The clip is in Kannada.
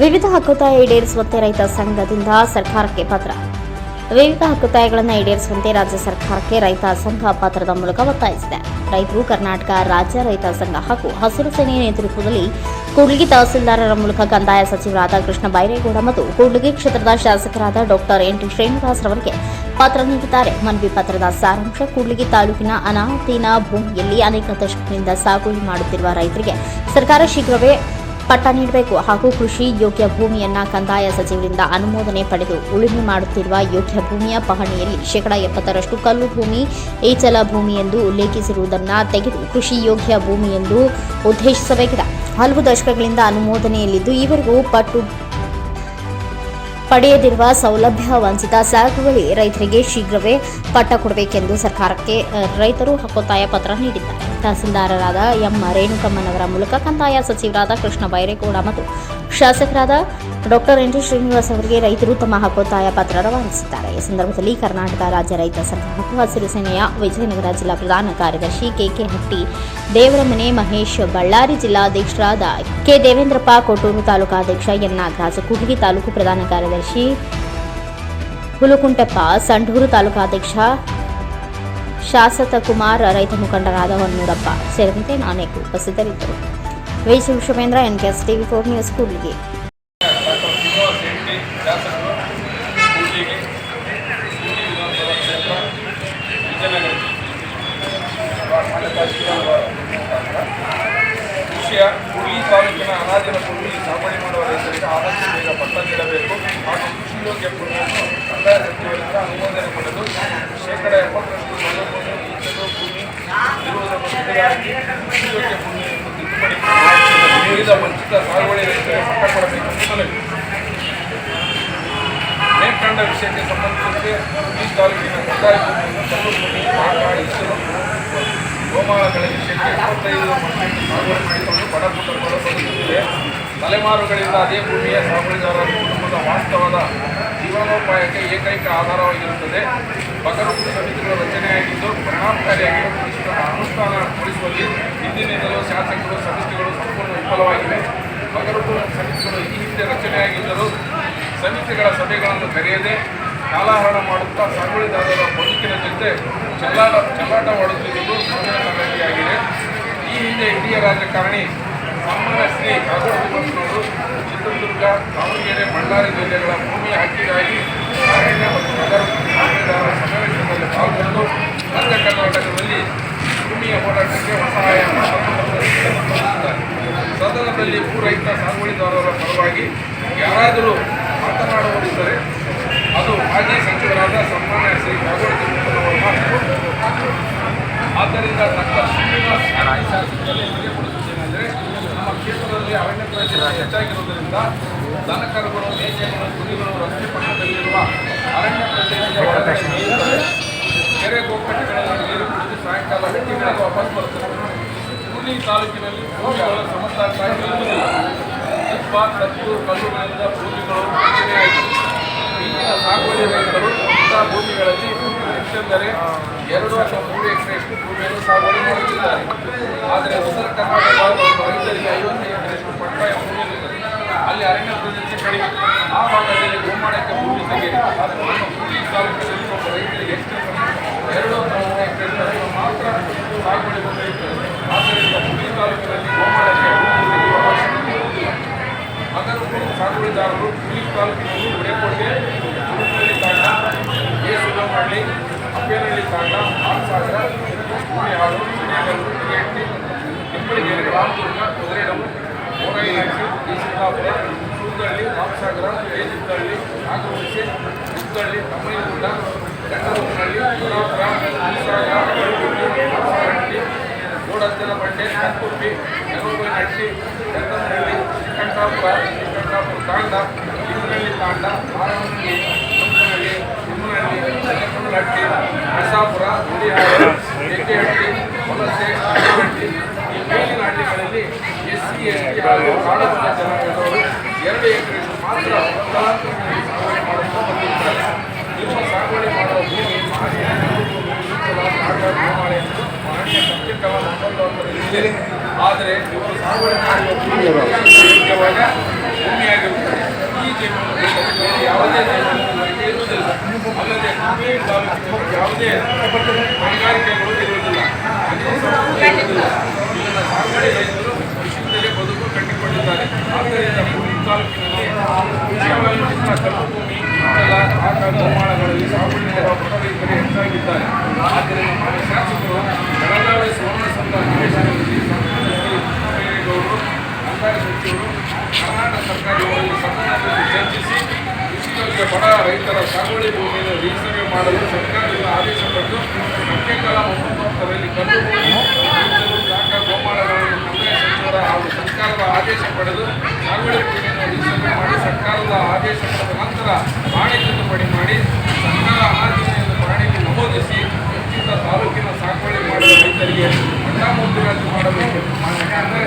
ವಿವಿಧ ಹಕ್ಕೊತ್ತಾಯ ಈಡೇರಿಸುವಂತೆ ರೈತ ಸಂಘದಿಂದ ಸರ್ಕಾರಕ್ಕೆ ಪತ್ರ. ವಿವಿಧ ಹಕ್ಕೊತ್ತಾಯಗಳನ್ನು ಈಡೇರಿಸುವಂತೆ ರಾಜ್ಯ ಸರ್ಕಾರಕ್ಕೆ ರೈತ ಸಂಘ ಪತ್ರದ ಮೂಲಕ ಒತ್ತಾಯಿಸಿದೆ. ರೈತರು ಕರ್ನಾಟಕ ರಾಜ್ಯ ರೈತ ಸಂಘ ಹಾಗೂ ಹಸಿರು ಸೇನೆ ನೇತೃತ್ವದಲ್ಲಿ ಕೂಡ್ಲಿಗಿ ತಹಸೀಲ್ದಾರರ ಮೂಲಕ ಕಂದಾಯ ಸಚಿವರಾದ ಕೃಷ್ಣ ಬೈರೇಗೌಡ ಮತ್ತು ಕೂಡ್ಲಿಗಿ ಕ್ಷೇತ್ರದ ಶಾಸಕರಾದ ಡಾಕ್ಟರ್ ಎನ್ ಟಿ ಶ್ರೀನಿವಾಸ್ ಅವರಿಗೆ ಪತ್ರ ನೀಡಿದ್ದಾರೆ. ಮನವಿ ಪತ್ರದ ಸಾರಾಂಶ ಕೂಡ್ಲಿಗಿ ತಾಲೂಕಿನ ಅನಾಧೀನ ಭೂಮಿಯಲ್ಲಿ ಅನೇಕ ದಶಕದಿಂದ ಸಾಗುವಳಿ ಮಾಡುತ್ತಿರುವ ರೈತರಿಗೆ ಸರ್ಕಾರ ಶೀಘ್ರವೇ ಪಟ್ಟ ನೀಡಬೇಕು. ಹಾಗೂ ಕೃಷಿ ಯೋಗ್ಯ ಭೂಮಿಯನ್ನ ಕಂದಾಯ ಸಚಿವರಿಂದ ಅನುಮೋದನೆ ಪಡೆದು ಉಳುಮೆ ಮಾಡುತ್ತಿರುವ ಯೋಗ್ಯ ಭೂಮಿಯ ಪಹಣಿಯಲ್ಲಿ ಶೇಕಡಾ ಎಪ್ಪತ್ತರಷ್ಟು ಕಲ್ಲು ಭೂಮಿ, ಏಚಲ ಭೂಮಿ ಎಂದು ಉಲ್ಲೇಖಿಸಿರುವುದನ್ನು ತೆಗೆದು ಕೃಷಿ ಯೋಗ್ಯ ಭೂಮಿ ಎಂದು ಉದ್ದೇಶಿಸಬೇಕಿದೆ. ಹಲವು ದಶಕಗಳಿಂದ ಅನುಮೋದನೆಯಲ್ಲಿದ್ದು, ಈವರೆಗೂ ಪಟ್ಟು ಪಡೆಯದಿರುವ ಸೌಲಭ್ಯ ವಂಚಿತ ಸಾಗುವಳಿ ರೈತರಿಗೆ ಶೀಘ್ರವೇ ಪಟ್ಟ ಕೊಡಬೇಕೆಂದು ಸರ್ಕಾರಕ್ಕೆ ರೈತರು ಹಕ್ಕೊತ್ತಾಯ ಪತ್ರ ನೀಡಿದ್ದಾರೆ. ತಹಸೀಲ್ದಾರರಾದ ಎಂ. ರೇಣುಕಮ್ಮನವರ ಮೂಲಕ ಕಂದಾಯ ಸಚಿವರಾದ ಕೃಷ್ಣ ಬೈರೇಗೌಡ ಮತ್ತು ಶಾಸಕರಾದ ಡಾಕ್ಟರ್ ಎನ್ ಟಿ ಶ್ರೀನಿವಾಸ್ ಅವರಿಗೆ ರೈತರು ತಮ್ಮ ಹಕ್ಕೊತ್ತಾಯ ಪತ್ರ ರವಾನಿಸಿದ್ದಾರೆ. ಈ ಸಂದರ್ಭದಲ್ಲಿ ಕರ್ನಾಟಕ ರಾಜ್ಯ ರೈತ ಸಂಘ ಹಾಗೂ ಹಸಿರು ಸೇನೆಯ ವಿಜಯನಗರ ಜಿಲ್ಲಾ ಪ್ರಧಾನ ಕಾರ್ಯದರ್ಶಿ ಕೆಕೆ ಹಟ್ಟಿ, ದೇವರಮನೆ ಮಹೇಶ್ ಬಳ್ಳಾರಿ ಜಿಲ್ಲಾಧ್ಯಕ್ಷರಾದ ಕೆ ದೇವೇಂದ್ರಪ್ಪ, ಕೊಟ್ಟೂರು ತಾಲೂಕಾಧ್ಯಕ್ಷ ಎನ್ ನಾಗರಾಜ್ ಕುಟಗಿ ತಾಲೂಕು ಪ್ರಧಾನ ಕಾರ್ಯದರ್ಶಿ ಹುಲುಕುಂಟಪ್ಪ, ಸಂಡೂರು ತಾಲೂಕಾಧ್ಯಕ್ಷ ಶಾಸಕ ಕುಮಾರ್ ರೈತ ಮುಖಂಡರಾದ ಹೊನ್ನೂರಪ್ಪ ಸೇರಿದಂತೆ ನಾನೇಕು ಉಪಸ್ಥಿತರಿದ್ದರು. V Shivashamendra N K S TV four news Kudligi doctor Srinivas Hendi ಶಾಸಕರು ಕೂಡ್ಲಿಗಿ ಕೂಡ್ಲಿ ವಿಧಾನಸಭಾ ಕ್ಷೇತ್ರ ವಿಜಯನಗರ ವಿಷಯ ಕೂಡ್ಲಿ ತಾಲೂಕಿನ ಅನಾದಿನ ಭೂಮಿ ಸಾಗುವಳಿ ಮಾಡುವ ರೈತರಿಗೆ ಆದಷ್ಟು ಬೇಗ ಪಟ್ಟ ನೀಡಬೇಕು ಹಾಗೂ ಕೃಷಿ ಯೋಗ್ಯ ಭೂಮಿಯನ್ನು ಕಂದಾಯ ಸಚಿವರಿಂದ ಅನುಮೋದನೆ ಪಡೆದು ಶೇಕಡ ಎಪ್ಪತ್ತರಷ್ಟು ಮನೆ ಭೂಮಿ ಈಚಲು ಭೂಮಿ ಇರುವುದನ್ನು ತೆಗೆದುಹಾಕಿ ಕೃಷಿ ಯೋಗ್ಯ ಭೂಮಿಯನ್ನು ತಿದ್ದುಪಡಿ ವಿವಿಧ ವಂಚಿತ ಸಾಗುವಳಿ ರೈತರಿಗೆ ಪಟ್ಟ ಕೊಡಬೇಕೆಂದು ಮೇಲ್ಕಂಡ ವಿಷಯಕ್ಕೆ ಸಂಬಂಧಿಸಿದಂತೆ ಈ ತಾಲೂಕಿನ ಕಂದಾಯ ಗೋಮಾಳಗಳ ವಿಷಯಕ್ಕೆ ಇಪ್ಪತ್ತೈದು ಪರ್ಸೆಂಟ್ ಸಾಗುವಳಿ ಮಾಡಿಕೊಂಡು ಬಡ ಕುಟುಂಬಗಳು ಬದುಕುತ್ತಿದೆ ತಲೆಮಾರುಗಳಿಂದ ಅದೇ ಭೂಮಿಯ ಸಾಗುವಳಿದಾರರ ಕುಟುಂಬದ ವಾಸ್ತವದ ಜೀವನೋಪಾಯಕ್ಕೆ ಏಕೈಕ ಆಧಾರವಾಗಿರುತ್ತದೆ. ಬಗರುಕು ಸಮಿತಿಗಳ ರಚನೆಯಾಗಿದ್ದು ಪರಿಣಾಮಕಾರಿಯಾಗಿ ಅನುಷ್ಠಾನ ಅನುಷ್ಠಾನಗೊಳಿಸುವಲ್ಲಿ ಹಿಂದಿನಿಂದಲೂ ಶಾಸಕರು, ಸಮಿತಿಗಳು ಸಂಪೂರ್ಣ ವಿಫಲವಾಗಿವೆ ಬಗರುಕು ಸಮಿತಿಗಳು ಈ ಹಿಂದೆ ರಚನೆಯಾಗಿದ್ದರೂ ಸಮಿತಿಗಳ ಸಭೆಗಳನ್ನು ಕರೆಯದೆ ಕಾಲಹರಣ ಮಾಡುತ್ತಾ ಸಾಗುಳಿದಾರರ ಬದುಕಿನ ಜೊತೆ ಚಲ್ಲಾಟ ಚೆಲ್ಲಾಟವಾಡುತ್ತಿರುವುದು ಮಾಡುತ್ತಿರುವುದು ಸಂಗತಿಯಾಗಿದೆ ಈ ಹಿಂದೆ ಹಿರಿಯ ರಾಜಕಾರಣಿ ಸಾಮಾನ್ಯ ಶ್ರೀ ಕಾಗೋಡು ಚಿತ್ರದುರ್ಗ, ದಾವಣಗೆರೆ, ಬಳ್ಳಾರಿ ಜಿಲ್ಲೆಗಳ ಭೂಮಿ ಹಕ್ಕಿಗಾಗಿ ಅರಣ್ಯ ಮತ್ತು ನಗರ ಸಾಗುವಳಿದಾರರ ಮಾಜಿ ಸಚಿವರಾದ ಸನ್ಮಾನ್ಯ ಶ್ರೀ ಕಾಗೋಡು ಆದ್ದರಿಂದ ಡಾಕ್ಟರ್ ಶ್ರೀನಿವಾಸ್ ಶಾಸಕರಲ್ಲಿ ತಿಳಿಯಪಡಿಸುತ್ತೇನೆಂದರೆ ನಮ್ಮ ಕ್ಷೇತ್ರದಲ್ಲಿ ಅರಣ್ಯ ಪ್ರದೇಶ ಹೆಚ್ಚಾಗಿರುವುದರಿಂದ ದನಕರುಗಳು ಮೇಕೆಗಳು, ಕುರಿಗಳು, ರಸ್ತೆ ಪಕ್ಕದಲ್ಲಿರುವ ಅರಣ್ಯ ಪ್ರದೇಶದ. ಕೆರೆ ಗೋಕಟ್ಟೆಗಳಲ್ಲಿ ನೀರು ಕುಡಿದು ಸಾಯಂಕಾಲ ಹಟ್ಟಿಗಳಿಗೆ ವಾಪಸ್ ಬರುತ್ತವೆ ಕೂಡ್ಲಿ ತಾಲೂಕಿನಲ್ಲಿ ಸಮತಟ್ಟಾಗಿ ಇರುವುದಿಲ್ಲ ತುಪ್ಪ ಕತ್ತು ಕಲ್ಲುಗಳಿಂದ ಈಗಿನ ಸಾಗುವಳಿ ರೈತರು ಇಂಥ ಭೂಮಿಗಳಲ್ಲಿ ಹೆಚ್ಚೆಂದರೆ ಎರಡು ಅಥವಾ ಮೂರು ಎಕರೆಯಷ್ಟು ಭೂಮಿಯನ್ನು ಸಾಗುವಳಿ ಮಾಡುತ್ತಿದ್ದಾರೆ ಆದರೆ ಉತ್ತರ ಕರ್ನಾಟಕ ಭಾಗದ ರೈತರಿಗೆ ಐವತ್ತು ಎಕರೆಯಷ್ಟು ಪಟ್ಟಾಯ ಅಲ್ಲಿ ಅರಣ್ಯ ಪ್ರದೇಶ ಕಡಿಮೆ. ಆ ಭಾಗದಲ್ಲಿ ಗೋಮಾಳಕ್ಕೆ ಭೂಮಿ ತೆಗೆಯಿರಿ. ಆದರೆ ನಮ್ಮ ಭೂಮಿ ತಾಲೂಕಿನಲ್ಲಿ ಒಬ್ಬ ರೈತರಿಗೆ ಎಷ್ಟು ಎರಡು ಅಥವಾ ಮೂರು ಎಕರೆ ಮಾತ್ರ ಸಾಗುವಳಿ ಭೂಮಿ ಇರುತ್ತದೆ ಆದ್ದರಿಂದ ಭೂಮಿ ತಾಲೂಕಿನಲ್ಲಿ ಗೋಮಾಳಕ್ಕೆ ಸಾಗುವಳಿದಾರರು ಪುಲಿಸ್ ತಾಲೂಕಿನಲ್ಲಿ ಉಡೆಕೋಟೆ ತುರುಕಳ್ಳಿ ತಾಂಡ ಎ ಸುಗಮಹಳ್ಳಿ ಅಪ್ಪೇನಹಳ್ಳಿ ತಾಂಡ ಆಲ್ಸಾಗರ ಕೂಳಿಹಾಳು ಸಿರಿಗಲ್ಲು ಹಿರಿಯಟ್ಟಿ ಕೆಂಪಳಿಗೆರೆ ರಾಮದುರ್ಗ ಕುದುರೆಡಮು ಬೋರೈನಹಳ್ಳಿ ಈ ಸಿದ್ದಾಪುರ ಸೂಗಳ್ಳಿ ರಾಮಸಾಗರ ಏಜಿದ್ದಳ್ಳಿ ನಾಗವಲಸೆ ಉದ್ದಳ್ಳಿ ತಮ್ಮಯ್ಯಗುಡ್ಡ ಗಂಡರೂರಿನಹಳ್ಳಿ ಗುಲಾಪುರ ಈಸಾಗ ಹಟ್ಟಿ ಗೋಡಂಜನ ಬಂಡೆ ಕಕ್ಕುಪ್ಪಿ ನೆಲೂರಿನಹಟ್ಟಿ ಗಂಧನಹಳ್ಳಿ ಶ್ರೀಕಂಠಾಪುರ ಶ್ರೀಕಂಠಾಪುರ ತಾಂಡ ಲಿಂಗನಹಳ್ಳಿ ತಾಂಡ ಮಾರನಹಳ್ಳಿ ಕಂಪನಹಳ್ಳಿ ತಿಮ್ಮನಹಳ್ಳಿ ನೆಲಕೊಂಡಹಟ್ಟಿ ನರಸಾಪುರ ಗುಡಿಹಾಳು ಹೆಗ್ಗೆಹಟ್ಟಿ ವಲಸೆ ಹಟ್ಟಿ ಈ ಮೇಲಿನ ಹಳ್ಳಿಗಳಲ್ಲಿ ಎಸ್ ಸಿ ಎಸ್ ಟಿ ಹಾಗೂ ಕಾಡುಗಳ ಜನಾಂಗದವರು ಎರಡು ಎಕರೆಷ್ಟು ಮಾತ್ರ ಸಾಗುವಳಿ ಮಾಡುತ್ತಾ ಬಂದಿದ್ದಾರೆ ನಿಮ್ಮ ಸಾಗುವಳಿ ಮಾಡುವ ಭೂಮಿ ಮಾನ್ಯ ಸತ್ಯಕಲಾ ಹತ್ತೊಂಬತ್ತರಲ್ಲಿ ಇದೆ ಆದರೆ ಇವರು ಸಾಗುವಳಿ ಮಾಡುವ ಭೂಮಿ ಬೇರೆ ಯಾವುದೇ ಇರುವುದಿಲ್ಲ ಅಲ್ಲದೆ ಹುಬ್ಬಳ್ಳಿ ತಾಲೂಕಿನಲ್ಲಿ ಯಾವುದೇ ಕೈಗಾರಿಕೆಗಳು ಇರುವುದಿಲ್ಲ ಇರುವುದಿಲ್ಲ ಇದನ್ನು ರೈತರು ಕೃಷಿಯಿಂದಲೇ ಬದುಕು ತಾಲೂಕಿನಲ್ಲಿ ಕೃಷಿ ಕಲ್ಲು ಭೂಮಿ ಇತ್ತೆಲ್ಲ ಆಟ ಮಾಡುವ ಬಡ ರೈತರು ಹೆಚ್ಚಾಗಿದ್ದಾರೆ ಆದ್ದರಿಂದ ನಮ್ಮ ಶಾಸಕರು ಬೆಳಗಾವಿ ಕರ್ನಾಟಕ ಸರ್ಕಾರವನ್ನು ಸಂಬಂಧದಲ್ಲಿ ಚರ್ಚಿಸಿ ಕೃಷಿಕರಿಗೆ ಬಡ ರೈತರ ಸಾಗುವಳಿ ಭೂಮಿಯನ್ನು ರಿಜಿಸ್ಟ್ರಿ ಮಾಡಲು ಸರ್ಕಾರದಿಂದ ಆದೇಶ ಪಡೆದು ಸಂಖ್ಯಾಕಾಲ ಒಂಬತ್ತರಲ್ಲಿ ಕಲ್ಲು ಭೂಮಿ ಮೀಸಲು ದಾಖ ಗೋಮಾಳಗಳನ್ನು ಕಂದಾಯ ಸಚಿವರ ಹಾಗೂ ಸರ್ಕಾರದ ಆದೇಶ ಪಡೆದು ಸಾಗುವಳಿ ಭೂಮಿಯನ್ನು ರಿಜಿಸ್ಟ್ರಿ ಮಾಡಿ ಸರ್ಕಾರದ ಆದೇಶ ಪಡೆದ ನಂತರ ಪಾಣಿ ತಿದ್ದುಪಡಿ ಮಾಡಿ ಸರ್ಕಾರ ಆದೇಶವನ್ನು ಪಾಣಿಗೆ ನಮೂದಿಸಿ ಉಚಿತ ತಾಲೂಕಿನ ಸಾಗುವಳಿ ಮಾಡುವ ರೈತರಿಗೆ ಮುದ್ರಾಜು ಮಾಡಬೇಕು ಮಾನ್ಯ ಕಂದಾಯ